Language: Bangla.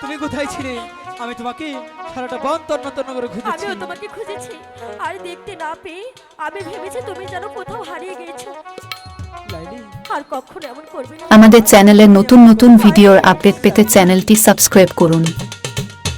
তুমি কোথায় ছিলে? আমি তোমাকে সারাটা বন তন্ন তন্ন করে খুঁজেছি। আমিও তোমাকে খুঁজেছি। আর দেখতে না পেয়ে আমি ভেবেছি তুমি যেন কোথাও হারিয়ে গেছো আর কখনো এমন করবে না। আমাদের চ্যানেলে নতুন নতুন ভিডিওর আপডেট পেতে চ্যানেলটি সাবস্ক্রাইব করুন।